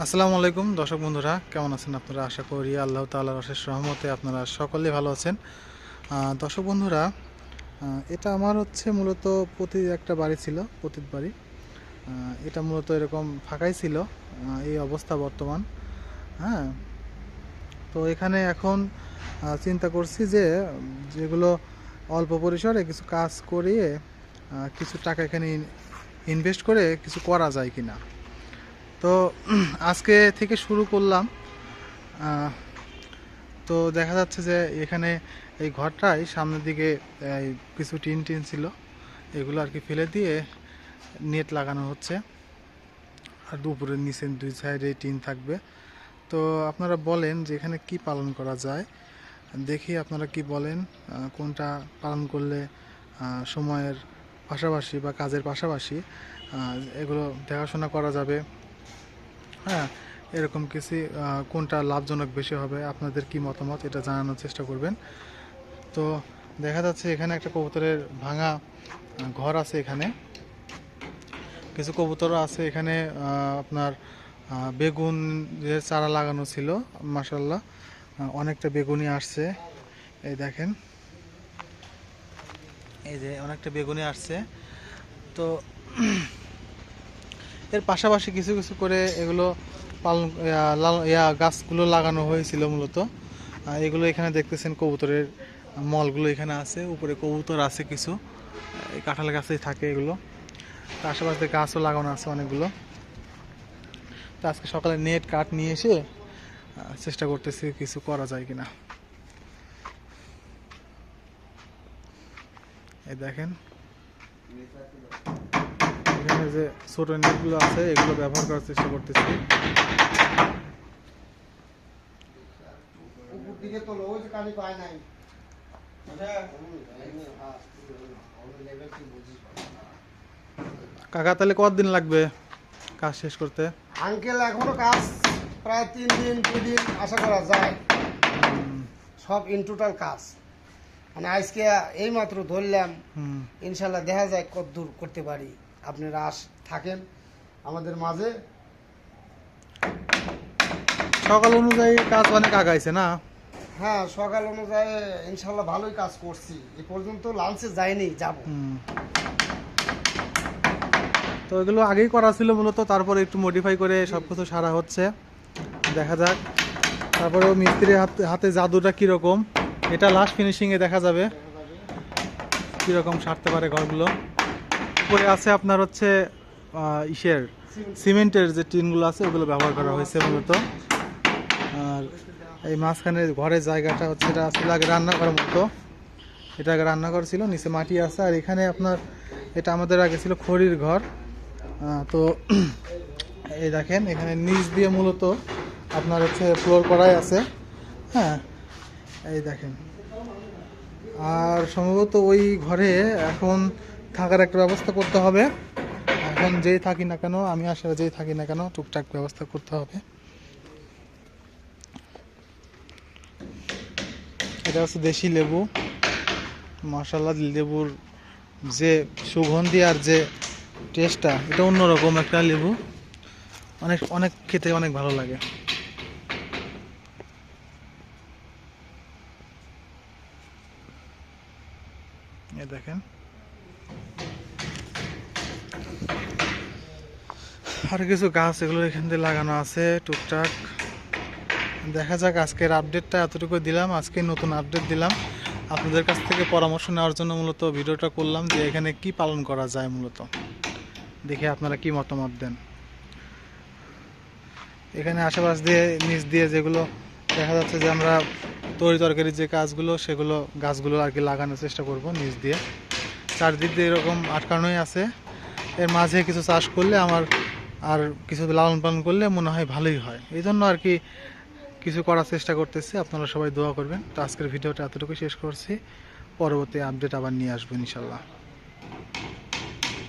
আসসালামু আলাইকুম, দর্শক বন্ধুরা, কেমন আছেন আপনারা? আশা করি আল্লাহ তাআলার অশেষ সহমতে আপনারা সকলে ভালো আছেন। দর্শক বন্ধুরা এটা আমার হচ্ছে মূলত প্রতি একটা বাড়ি ছিল পতিত বাড়ি। এটা মূলত এরকম ফাঁকাই ছিল এই অবস্থা বর্তমান। হ্যাঁ তো এখানে এখন চিন্তা করছি যে, যেগুলো অল্প পরিসরে কিছু কাজ করিয়ে কিছু টাকা এখানে ইনভেস্ট করে কিছু করা যায় কিনা। তো আজকে থেকে শুরু করলাম। তো দেখা যাচ্ছে যে এখানে এই ঘরটাই সামনের দিকে কিছু টিন টিন ছিল, এগুলো আর কি ফেলে দিয়ে নেট লাগানো হচ্ছে। আর দুপুরের নিচে দুই সাইডে টিন থাকবে। তো আপনারা বলেন যে এখানে কি পালন করা যায়। দেখি আপনারা কি বলেন কোনটা পালন করলে সময়ের পাশাপাশি বা কাজের পাশাপাশি এগুলো দেখাশোনা করা যাবে। হ্যাঁ এরকম কিছু কোনটা লাভজনক বেশি হবে, আপনাদের কি মতামত? এটা জানানোর চেষ্টা করবেন। তো দেখা যাচ্ছে এখানে একটা কবুতরের ভাঙা ঘর আছে এখানে। কিছু কবুতরও আছে এখানে আপনার বেগুন যে চারা লাগানো ছিল মাসাল্লাহ অনেকটা বেগুনি আসছে। এই দেখেন। এই যে অনেকটা বেগুনি আসছে। তো এর পাশাপাশি কিছু কিছু করে এগুলো পালন ইয়া, গাছগুলো লাগানো হয়েছিল মূলত। এগুলো এখানে দেখতেছেন কবুতরের মলগুলো এখানে আছে উপরে কবুতর আছে কিছু কাঁঠাল গাছেই থাকে এগুলো। আশেপাশে গাছও লাগানো আছে অনেকগুলো। তো আজকে সকালে নেট কাঠ নিয়ে এসে চেষ্টা করতেছি কিছু করা যায় কিনা। এই দেখেন। এখানে যে ছোট নেটগুলো আছে এগুলো ব্যবহার করার চেষ্টা করতেছি। নাই। কাকা তাহলে কতদিন লাগবে কাজ শেষ করতে? আঙ্কেল এখনও কাজ প্রায় তিন দিন দুই দিন আশা করা যায়। সব ইন টোটাল কাজ। মানে আজকে এই মাত্র ধরলাম ইনশাল্লাহ দেখা যায় কত দূর করতে পারি। আপনারা আস থাকেন আমাদের মাঝে। সকাল অনুযায়ী কাজ অনেক আগাইছে না? হ্যাঁ সকাল অনুযায়ী ইনশাল্লাহ ভালোই কাজ করছি। এ পর্যন্ত লাঞ্চে যাইনি যাব। তো এগুলো আগেই করা ছিল মূলত তারপরে একটু মডিফাই করে সব কিছু সারা হচ্ছে। দেখা যাক। তারপরেও মিস্ত্রির হাতে হাতে জাদুটা কীরকম? এটা লাস্ট ফিনিশিংয়ে দেখা যাবে। কীরকম সারতে পারে ঘরগুলো। উপরে আছে আপনার হচ্ছে ইসের সিমেন্টের যে টিনগুলো আছে, ওগুলো ব্যবহার করা হয়েছে মূলত। আর এই মাঝখানে ঘরের জায়গাটা হচ্ছে, এটা আসলে আগে রান্নাঘরের মতো এটা আগে রান্নাঘর ছিল, নিচে মাটি আছে। আর এখানে আপনার, এটা আমাদের আগে ছিল খড়ির ঘর। তো এই দেখেন, এখানে নিচ দিয়ে মূলত আপনার হচ্ছে ফ্লোর করাই আছে। হ্যাঁ এই দেখেন। আর সম্ভবত ওই ঘরে এখন থাকার একটা ব্যবস্থা করতে হবে। এখন যেই থাকি না কেন, আমি আসলে যেই থাকি না কেন, টুকটাক ব্যবস্থা করতে হবে। এটা হচ্ছে দেশি লেবু। মাসাল্লাহ লেবুর যে সুগন্ধি আর যে টেস্টটা, এটা অন্যরকম একটা লেবু। অনেক অনেক খেতে অনেক ভালো লাগে। দেখেন। আর কিছু গাছ এগুলো এখান দিয়ে লাগানো আছে, টুকটাক। দেখা যাক আজকের আপডেটটা এতটুকু দিলাম, আজকে নতুন আপডেট দিলাম। আপনাদের কাছ থেকে পরামর্শ নেওয়ার জন্য মূলত ভিডিওটা করলাম যে এখানে কি পালন করা যায় মূলত। দেখে আপনারা কি মতামত দেন। এখানে আশেপাশ দিয়ে, নিচ দিয়ে যেগুলো দেখা যাচ্ছে যে আমরা তরি তরকারির যে কাজগুলো, সেগুলো গাছগুলো আর কি লাগানোর চেষ্টা করব নিচ দিয়ে। চারদিক দিয়ে এরকম আটকানোই আছে। এর মাঝে কিছু চাষ করলে আমার আর কিছু লালন পালন করলে মনে হয় ভালোই হয়। এই জন্য আর কি কিছু করার চেষ্টা করতেছি। আপনারা সবাই দোয়া করবেন। তো আজকের ভিডিওটা এতটুকু শেষ করছি। পরবর্তী আপডেট আবার নিয়ে আসবেন ইনশাল্লাহ